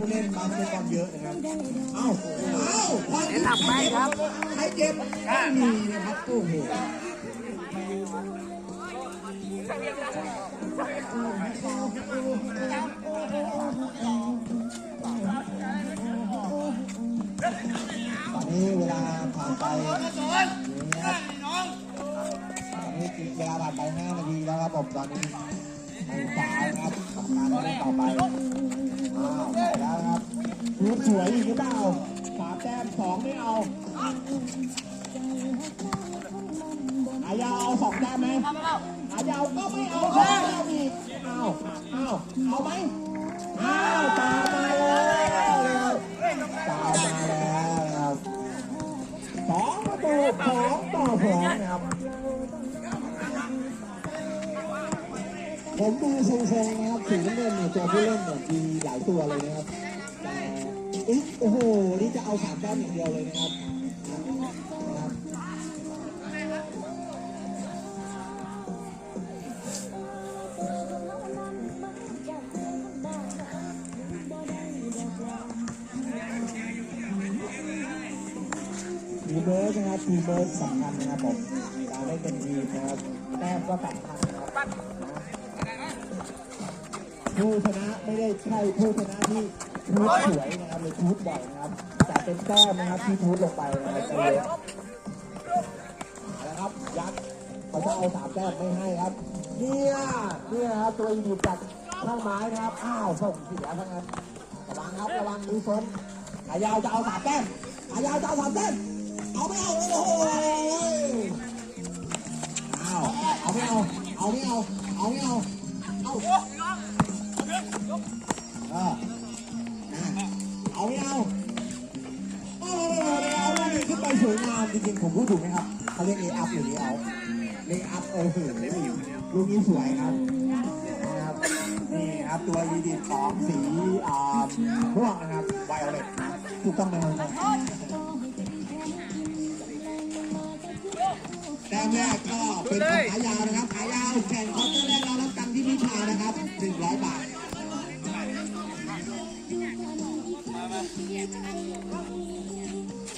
ผู้เล่นบาสเกตบอลเยอะนะครับ เอ้า เอ้าพอเดี๋ยวทำไปครับ ใครเจ็บไม่มีนะครับโอ้โหตอนนี้เวลาผ่านไปนี่ครับตอนนี้เวลาผ่านไป5นาทีแล้วครับผมตอนนี้ไม่ฟาวนะครับทำการเล่นต่อไปอ้าวไปแล้วครับ รูปสวยอีกหรือเปล่าสามแต้มสองไม่เอาอายาเอาสองแต้มไหมอายาก็ไม่เอาแต้มอีกเอาวอ้าเอาไหมเอาตามมาแล้วตามมาแล้วสองประตูสองต่อสองนะครับผมดูทรงๆนะครับสีน้ำเงินเนี่ยตัวผู้เล่นเนี่ยมีหลายตัวเลยนะครับ อุ๊ยโอ้โห นี่จะเอาสามแต้มอย่างเดียวเลยนะครับนะครับทีเบิร์ดนะครับทีเบิร์ดสำคัญนะครับผมการเล่นเป็นทีมนะครับ แต้มก็สำคัญนะครับผู้ชนะไม่ได้ใช่ผู้ชนะที่ ทูตสวยนะครับหรือทูตบ่อยนะครับแต่เป็นแต้มนะครับที่ทูตลงไปนะครับเออเอาละครับยักษ์เขาจะเอาสามแต้มไม่ให้ครับ เนี่ยเนี่ยครับตัวอีดิจากข้างไม้นะครับอ้าวส่งเสียทั้งนั้นระวังครับระวังดูซนขายาวจะเอาสามแต้มขายาวจะเอาสามแต้มเอาไม่เอาโอ้โหเอาเอาไม่เอาเอาไม่เอาเอาไม่เอาเอาออนะเอา วยงามจริงๆผมพูดถูกไหมครับเขาเรียกเออัพหรือเอเอาเลอัพเออลูกนี้สวยครับนะครับนี่ครับตัวยีดีของสีอ่าม่วงนะครับไวโอเลตถูกต้องไหมครับแต้มแรกก็เป็นของขายาวนะครับขายาวแข่งคอร์เตอร์แรกเรารับตังค์ที่พิชานะครับ100บาท